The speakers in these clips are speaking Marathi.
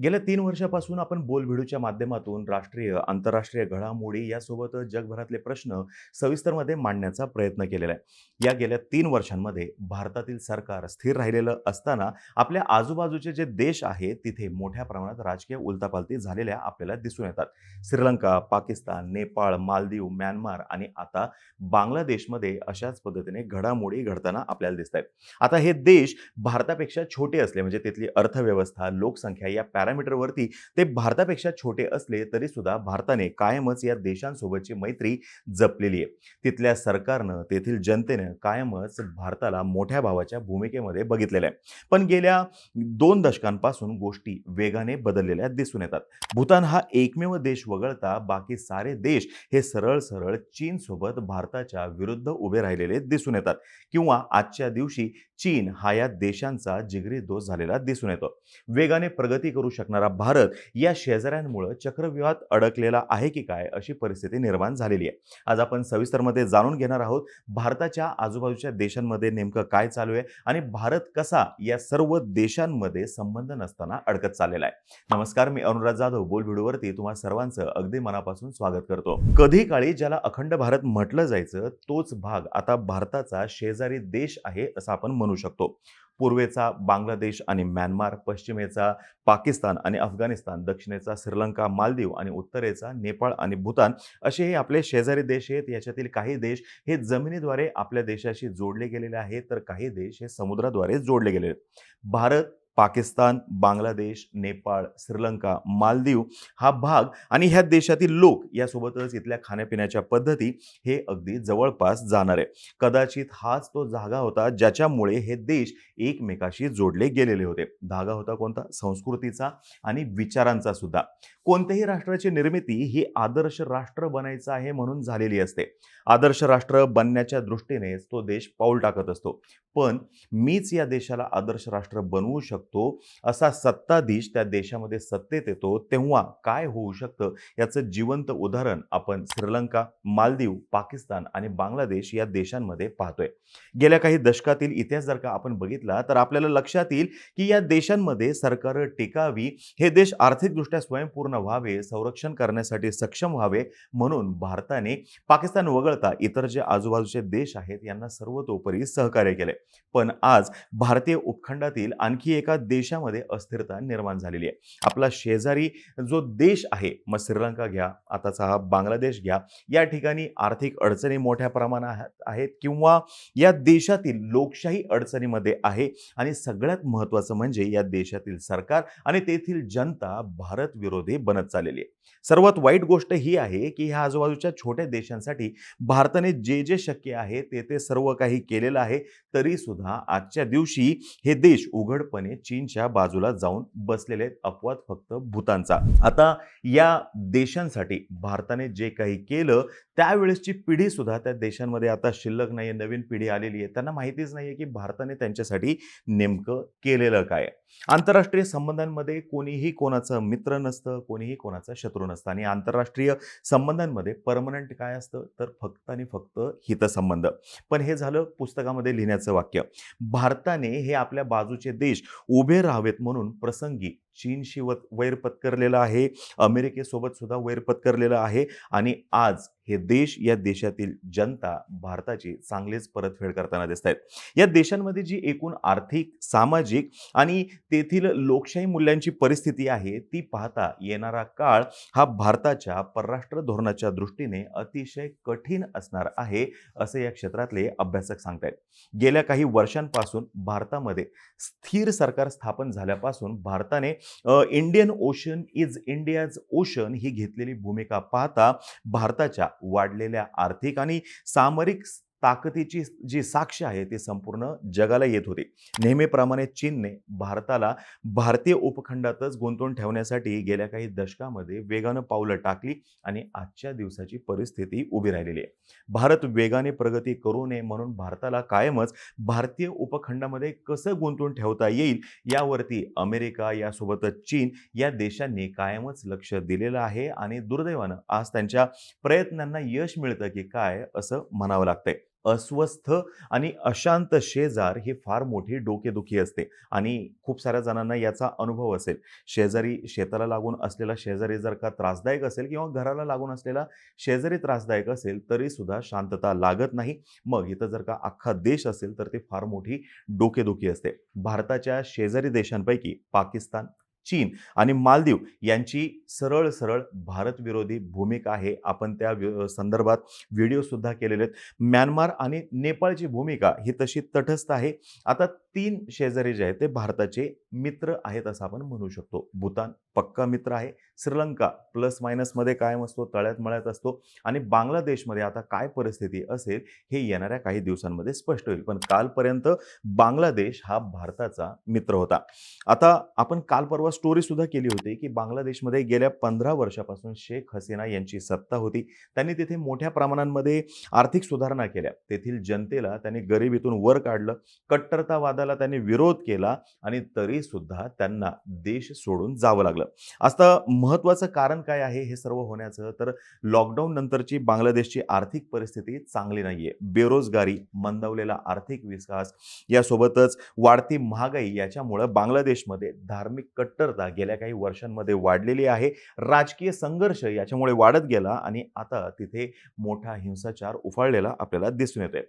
गेल्या तीन वर्षापासून आपण बोलभिडूच्या माध्यमातून राष्ट्रीय आंतरराष्ट्रीय घडामोडी यासोबत जगभरातले प्रश्न सविस्तरमध्ये मांडण्याचा प्रयत्न केलेला आहे. या गेल्या तीन वर्षांमध्ये भारतातील सरकार स्थिर राहिलेलं असताना आपल्या आजूबाजूचे जे देश आहेत तिथे मोठ्या प्रमाणात राजकीय उलथापालथी झालेल्या आपल्याला दिसून येतात. श्रीलंका पाकिस्तान नेपाळ मालदीव म्यानमार आणि आता बांगलादेशमध्ये अशाच पद्धतीने घडामोडी घडताना आपल्याला दिसत आहेत आता हे देश भारतापेक्षा छोटे असले म्हणजे तिथली अर्थव्यवस्था लोकसंख्या या पॅरामीटरवरती ते भारतापेक्षा छोटे असले तरी सुद्धा भारताने कायमच या देशांसोबतची मैत्री जपलेली आहे. तिथल्या सरकारनं तेथील जनतेनं कायमच भारताला मोठ्या भावाच्या भूमिकेमध्ये बघितलेलं आहे. पण गेल्या दोन दशकांपासून गोष्टी वेगाने बदललेल्या दिसून येतात. भूतान हा एकमेव देश वगळता बाकी सारे देश हे सरळ सरळ चीनसोबत भारताच्या विरुद्ध उभे राहिलेले दिसून येतात. किंवा आजच्या दिवशी चीन हा या देशांचा जिगरी दोष झालेला दिसून येतो. वेगाने प्रगती करू शकणारा भारत या शेजाऱ्यांमुळं चक्रव्यूहात अडकलेला आहे की काय अशी परिस्थिती निर्माण झालेली आहे. आज आपण सविस्तरमध्ये जाणून घेणार आहोत भारताच्या आजूबाजूच्या देशांमध्ये नेमकं काय चालू आहे आणि भारत कसा या सर्व देशांमध्ये संबंध नसताना अडकत चाललेला आहे. नमस्कार मी अनुराग जाधव. बोल व्हिडिओवरती तुम्हा सर्वांचं अगदी मनापासून स्वागत करतो. कधी काळी ज्याला अखंड भारत म्हटलं जायचं तोच भाग आता भारताचा शेजारी देश आहे असं आपण म्हणू शकतो. पूर्वेचा बांगलादेश आणि म्यानमार पश्चिमेचा पाकिस्तान आणि अफगाणिस्तान दक्षिणेचा श्रीलंका मालदीव आणि उत्तरेचा नेपाळ आणि भूतान असे हे आपले शेजारी देश आहेत. याच्यातील काही देश हे जमिनीद्वारे आपल्या देशाशी जोडले गेलेले आहेत तर काही देश हे समुद्राद्वारे जोडले गेलेले आहेत. भारत पाकिस्तान बांगलादेश नेपाळ श्रीलंका मालदीव हा भाग आणि ह्या देशातील लोक यासोबतच इथल्या खाण्यापिण्याच्या पद्धती हे अगदी जवळपास जाणार आहे. कदाचित हाच तो जागा होता ज्याच्यामुळे हे देश एकमेकाशी जोडले गेलेले होते. धागा होता कोणता? संस्कृतीचा आणि विचारांचा सुद्धा. कोणत्याही राष्ट्राची निर्मिती ही आदर्श राष्ट्र बनायचं आहे म्हणून झालेली असते. आदर्श राष्ट्र बनण्याच्या दृष्टीनेच तो देश पाऊल टाकत असतो. पण मीच या देशाला आदर्श राष्ट्र बनवू शकतो असा सत्ताधीश त्या देशामध्ये सत्तेत येतो तेव्हा काय होऊ शकतं? याचं जिवंत उदाहरण आपण श्रीलंका मालदीव पाकिस्तान आणि बांगलादेश या देशांमध्ये पाहतोय. गेल्या काही दशकातील इतिहास जर का आपण बघितला तर आपल्याला लक्षात येईल की या देशांमध्ये सरकार टिकावी हे देश आर्थिकदृष्ट्या स्वयंपूर्ण व्हावे संरक्षण करण्यासाठी सक्षम व्हावे म्हणून भारताने पाकिस्तान वगळता इतर जे आजूबाजूचे देश आहेत यांना सर्वतोपरी सहकार्य केले. पण आज भारतीय उपखंडातील आणखी एका देशामध्ये अस्थिरता निर्माण झालेली आहे. आपला शेजारी जो देश आहे मग श्रीलंका घ्या आताचा हा बांगलादेश घ्या या ठिकाणी आर्थिक अडचणी मोठ्या प्रमाणात आहेत किंवा या देशातील लोकशाही अडचणीमध्ये आहे आणि सगळ्यात महत्त्वाचं म्हणजे या देशातील सरकार आणि तेथील जनता भारत विरोधी बनत चाललेली आहे. सर्वात वाईट गोष्ट ही आहे की ह्या आजूबाजूच्या छोट्या देशांसाठी भारताने जे जे शक्य आहे ते ते सर्व काही केलेलं आहे तरी सुद्धा आजच्या दिवशी हे देश उघडपणे चीनच्या बाजूला जाऊन बसलेले आहेत अपवाद फक्त भूतानचा आता या देशांसाठी भारताने जे काही केलं त्यावेळेसची पिढी सुद्धा त्या देशांमध्ये आता शिल्लक नाही आहे नवीन पिढी आलेली आहे. त्यांना माहितीच नाही आहे की भारताने त्यांच्यासाठी नेमकं केलेलं काय आंतरराष्ट्रीय संबंधांमध्ये कोणीही कोणाचं मित्र नसतं कोणीही कोणाचा शत्रू नसतं. आणि आंतरराष्ट्रीय संबंधांमध्ये परमनंट काय असतं? तर फक्त आणि फक्त हितसंबंध. पण हे झालं पुस्तकामध्ये लिहिण्याचं वाक्य. भारताने हे आपल्या बाजूचे देश उभे राहावेत म्हणून प्रसंगी चीनशी व वैर पत्करलेलं आहे. अमेरिकेसोबत सुद्धा वैर पत्करलेलं आहे. आणि आज हे देश या देशातील जनता भारताची चांगलीच परतफेड करताना दिसत आहेत या देशांमध्ये जी एकूण आर्थिक सामाजिक आणि तेथील लोकशाही मूल्यांची परिस्थिती आहे ती पाहता येणारा काळ हा भारताच्या परराष्ट्र धोरणाच्या दृष्टीने अतिशय कठीण असणार आहे असे या क्षेत्रातले अभ्यासक सांगतायत. गेल्या काही वर्षांपासून भारतामध्ये स्थिर सरकार स्थापन झाल्यापासून भारताने Indian Ocean is India's ocean ही घेतलेली भूमिका पाहता भारताच्या वाढलेल्या आर्थिक आणि सामरिक ताकदीची जी साक्ष आहे ती संपूर्ण जगाला येत होती. नेहमीप्रमाणे चीनने भारताला भारतीय उपखंडातच गुंतवून ठेवण्यासाठी गेल्या काही दशकामध्ये वेगानं पावलं टाकली आणि आजच्या दिवसाची परिस्थिती उभी राहिलेली आहे. भारत वेगाने प्रगती करू नये म्हणून भारताला कायमच भारतीय उपखंडामध्ये कसं गुंतवून ठेवता येईल यावरती अमेरिका यासोबतच चीन या देशांनी कायमच लक्ष दिलेलं आहे आणि दुर्दैवानं आज त्यांच्या प्रयत्नांना यश मिळतं की काय असं म्हणावं लागतंय. अस्वस्थ आणि अशांत शेजार ही फार मोठी डोकेदुखी असते. आणि खूप साऱ्या जणांना याचा अनुभव असेल. शेजारी शेताला लागून असलेला शेजारी जर का त्रासदायक असेल किंवा घराला लागून असलेला शेजारी त्रासदायक असेल तरी सुद्धा शांतता लागत नाही. मग इथं जर का अख्खा देश असेल तर ती फार मोठी डोकेदुखी असते. भारताच्या शेजारी देशांपैकी पाकिस्तान चीन आणि मालदीव यांची सरळ सरळ भारतविरोधी भूमिका आहे. आपण त्या संदर्भात व्हिडिओसुद्धा केलेले आहेत. म्यानमार आणि नेपाळची भूमिका ही तशी तटस्थ आहे. आता तीन शेजारी जे आहेत ते भारताचे मित्र आहेत असं आपण म्हणू शकतो. भूतान पक्का मित्र आहे. श्रीलंका प्लस मायनसमध्ये कायम असतो तळ्यात मळ्यात असतो आणि बांगलादेशमध्ये आता काय परिस्थिती असेल हे येणाऱ्या काही दिवसांमध्ये स्पष्ट होईल. पण कालपर्यंत बांगलादेश हा भारताचा मित्र होता. आता आपण काल परवा स्टोरी सुद्धा केली होती की बांगलादेशमध्ये गेल्या पंधरा वर्षापासून शेख हसीना यांची सत्ता होती. त्यांनी तिथे मोठ्या प्रमाणांमध्ये आर्थिक सुधारणा केल्या. तेथील जनतेला त्यांनी गरिबीतून वर काढलं. कट्टरतावाद वादाला त्यांनी विरोध केला आणि तरी सुद्धा त्यांना देश सोडून जावं लागलं. आता महत्त्वाचं कारण काय आहे हे सर्व होण्याचं? तर लॉकडाऊन नंतरची बांगलादेशची आर्थिक परिस्थिती चांगली नाहीये. बेरोजगारी मंदावलेला आर्थिक विकास यासोबतच वाढती महागाई याच्यामुळं बांगलादेशमध्ये धार्मिक कट्टरता गेल्या काही वर्षांमध्ये वाढलेली आहे. राजकीय संघर्ष याच्यामुळे वाढत गेला आणि आता तिथे मोठा हिंसाचार उफाळलेला आपल्याला दिसून येतोय.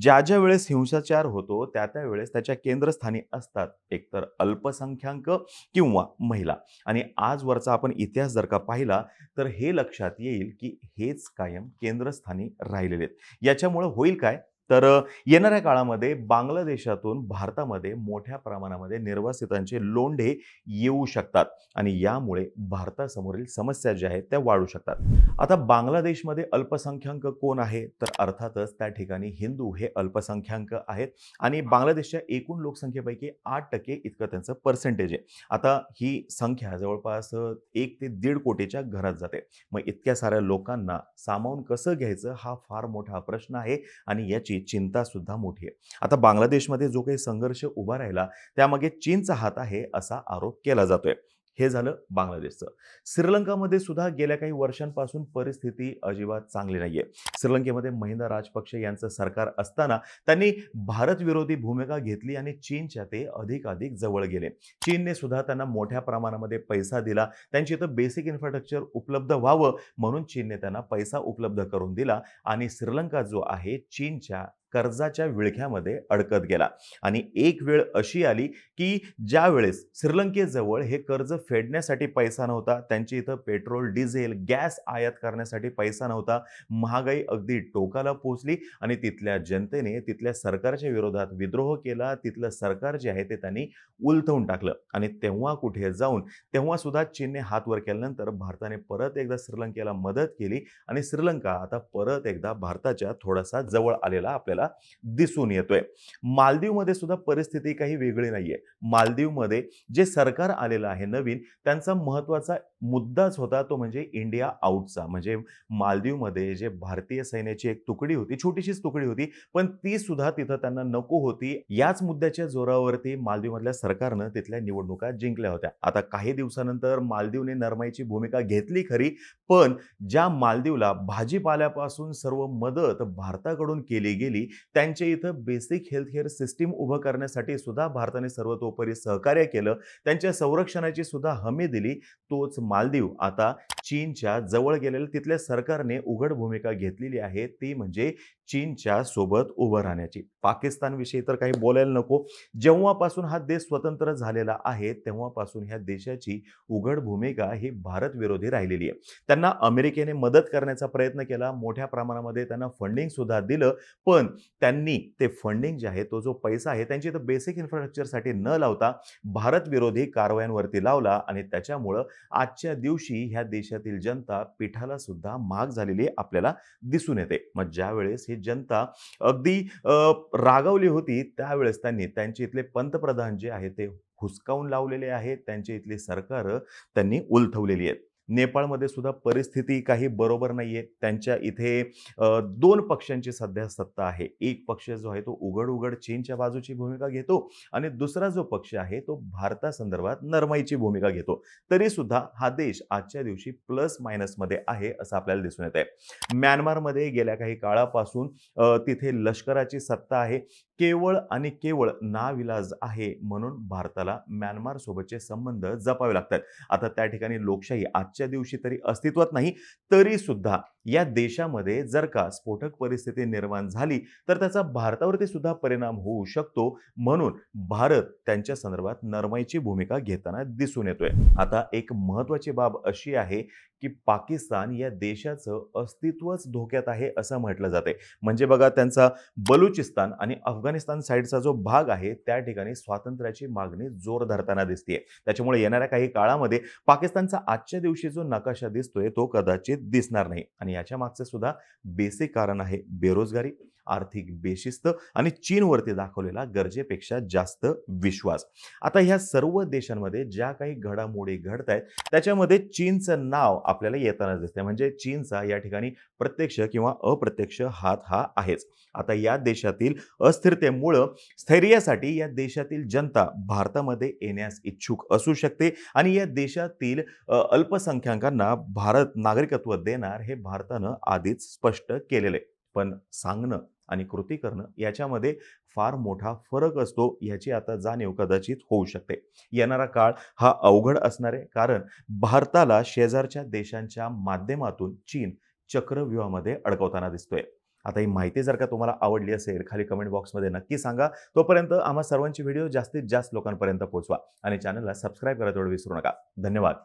ज्या ज्या वेळेस हिंसाचार होतो त्या त्या वेळेस त्याच्या केंद्रस्थानी असतात. एकतर अल्पसंख्याक किंवा महिला. आणि आजवरचा आपण इतिहास जर का पाहिला तर हे लक्षात येईल की हेच कायम केंद्रस्थानी राहिलेले आहेत. याच्यामुळं होईल काय? तर येणाऱ्या काळामध्ये बांगलादेशातून भारतामध्ये मोठ्या प्रमाणामध्ये निर्वासितांचे लोंढे येऊ शकतात आणि यामुळे भारतासमोरील समस्या ज्या आहेत त्या वाढू शकतात. आता बांगलादेशमध्ये अल्पसंख्याक कोण आहे? तर अर्थातच त्या ठिकाणी हिंदू हे अल्पसंख्याक आहेत आणि बांगलादेशच्या एकूण लोकसंख्येपैकी आठ टक्के इतकं त्यांचं पर्सेंटेज आहे. आता ही संख्या जवळपास एक ते दीड कोटीच्या घरात जाते. मग इतक्या साऱ्या लोकांना सामावून कसं घ्यायचं हा फार मोठा प्रश्न आहे आणि याची चिंता सुद्धा मोठी आहे. आता बांगलादेशमध्ये जो काही संघर्ष उभा राहिला त्यामागे चीनचा हात आहे असा आरोप केला जातोय. हे झालं बांगलादेशचं. श्रीलंकामध्ये सुद्धा गेल्या काही वर्षांपासून परिस्थिती अजिबात चांगली नाहीये. श्रीलंकेमध्ये महिंदा राजपक्षे यांचं सरकार असताना त्यांनी भारत विरोधी भूमिका घेतली आणि चीनच्या ते अधिकाधिक जवळ गेले. चीनने सुद्धा त्यांना मोठ्या प्रमाणामध्ये पैसा दिला. त्यांची इथं बेसिक इन्फ्रास्ट्रक्चर उपलब्ध व्हावं म्हणून चीनने त्यांना पैसा उपलब्ध करून दिला आणि श्रीलंका जो आहे चीनच्या कर्जाच्या विळख्यामध्ये अडकत गेला. आणि एक वेळ अशी आली की ज्या वेळेस श्रीलंकेजवळ हे कर्ज फेडण्यासाठी पैसा नव्हता त्यांची इथं पेट्रोल डिझेल गॅस आयात करण्यासाठी पैसा नव्हता महागाई अगदी टोकाला पोचली आणि तिथल्या जनतेने तिथल्या सरकारच्या विरोधात विद्रोह केला तिथलं सरकार जे आहे ते त्यांनी उलथवून टाकलं. आणि तेव्हा कुठे जाऊन तेव्हा सुद्धा चीनने हात वर केल्यानंतर भारताने परत एकदा श्रीलंकेला मदत केली आणि श्रीलंका आता परत एकदा भारताच्या थोडासा जवळ आलेला आपल्याला दिसून येतोय. मालदीवमध्ये सुद्धा परिस्थिती काही वेगळी नाहीये. मालदीवमध्ये जे सरकार आलेलं आहे नवीन त्यांचा महत्त्वाचा मुद्दाच होता तो म्हणजे इंडिया आउटचा. म्हणजे मालदीवमध्ये जे भारतीय सैन्याची एक तुकडी होती छोटीशीच तुकडी होती पण ती सुद्धा तिथं त्यांना नको होती. याच मुद्द्याच्या जोरावरती मालदीवमधल्या सरकारनं तिथल्या निवडणुका जिंकल्या होत्या. आता काही दिवसानंतर मालदीवने नरमाईची भूमिका घेतली खरी पण ज्या मालदीवला भाजीपाल्यापासून सर्व मदत भारताकडून केली गेली त्यांच्या इथं बेसिक हेल्थकेअर सिस्टीम उभं करण्यासाठी सुद्धा भारताने सर्वतोपरी सहकार्य केलं. त्यांच्या संरक्षणाची सुद्धा हमी दिली. तोच मालदीव आता चीनच्या जवळ गेलेलं तिथल्या सरकारने उघड भूमिका घेतलेली आहे. ती म्हणजे चीनच्या सोबत उभं राहण्याची. पाकिस्तानविषयी तर काही बोलायला नको. जेव्हापासून हा देश स्वतंत्र झालेला आहे तेव्हापासून ह्या देशाची उघड भूमिका ही भारत विरोधी राहिलेली आहे. त्यांना अमेरिकेने मदत करण्याचा प्रयत्न केला. मोठ्या प्रमाणामध्ये त्यांना फंडिंग सुद्धा दिलं. पण त्यांनी ते फंडिंग जे आहे तो जो पैसा आहे त्यांची तर बेसिक इन्फ्रास्ट्रक्चरसाठी न लावता भारत विरोधी कारवायांवरती लावला आणि त्याच्यामुळं आजच्या दिवशी ह्या देशातील जनता पिठाला सुद्धा महाग झालेली आपल्याला दिसून येते. मग ज्यावेळेस हे जनता अगदी रागावली होती त्यावेळेस त्यांनी त्यांचे इथले पंतप्रधान जे आहे ते हुसकावून लावलेले आहेत त्यांचे इथली सरकारं त्यांनी उलथवलेली आहेत. नेपाळमध्ये सुद्धा परिस्थिती काही बरोबर नाही आहे त्यांच्या इथे दोन पक्षांची सध्या सत्ता आहे. एक पक्ष जो आहे तो उघड उघड चीनच्या बाजूची भूमिका घेतो आणि दुसरा जो पक्ष आहे तो भारतासंदर्भात नरमाईची भूमिका घेतो. तरी सुद्धा हा देश आजच्या दिवशी प्लस मायनसमध्ये आहे असं आपल्याला दिसून येत आहे म्यानमारमध्ये गेल्या काही काळापासून तिथे लष्कराची सत्ता आहे. केवळ आणि केवळ नाविलाज आहे म्हणून भारताला म्यानमार सोबतचे संबंध जपावे लागतात. आता त्या ठिकाणी लोकशाही आजच्या दिवशी तरी अस्तित्वात नाही तरी सुद्धा या देशामध्ये जर का स्फोटक परिस्थिती निर्माण झाली तर त्याचा भारतावरती सुद्धा परिणाम होऊ शकतो. म्हणून भारत त्यांच्या संदर्भात नरमाईची भूमिका घेताना दिसून येतोय. आता एक महत्वाची बाब अशी आहे की पाकिस्तान या देशाचं अस्तित्वच धोक्यात आहे असं म्हटलं जाते म्हणजे बघा त्यांचा बलुचिस्तान आणि अफगाणिस्तान साईडचा जो भाग आहे त्या ठिकाणी स्वातंत्र्याची मागणी जोर धरताना दिसतीये. त्याच्यामुळे येणाऱ्या काही काळामध्ये पाकिस्तानचा आजच्या दिवशी जो नकाशा दिसतोय तो कदाचित दिसणार नाही. आणि याच्या मागचं सुद्धा बेसिक कारण आहे बेरोजगारी. आर्थिक बेशिस्त आणि चीनवरती दाखवलेला गरजेपेक्षा जास्त विश्वास. आता ह्या सर्व देशांमध्ये ज्या काही घडामोडी घडत आहेत त्याच्यामध्ये चीनचं नाव आपल्याला येताना दिसतंय. म्हणजे चीनचा या ठिकाणी प्रत्यक्ष किंवा अप्रत्यक्ष हात हा आहेच. आता या देशातील अस्थिरतेमुळं स्थैर्यासाठी या देशातील जनता भारतामध्ये येण्यास इच्छुक असू शकते आणि या देशातील अल्पसंख्याकांना भारत नागरिकत्व देणार हे भारतानं आधीच स्पष्ट केलेलं आहे. पण सांगणं आणि कृती करणं याच्यामध्ये फार मोठा फरक असतो याची आता जाणीव कदाचित होऊ शकते. येणारा काळ हा अवघड असणार आहे कारण भारताला शेजारच्या देशांच्या माध्यमातून चीन चक्रव्यूहामध्ये अडकवताना दिसतोय. आता ही माहिती जर का तुम्हाला आवडली असेल खाली कमेंट बॉक्समध्ये नक्की सांगा. तोपर्यंत आम्हा सर्वांची व्हिडिओ जास्तीत जास्त लोकांपर्यंत पोहोचवा आणि चॅनलला सबस्क्राईब करायला तेवढं विसरू नका. धन्यवाद.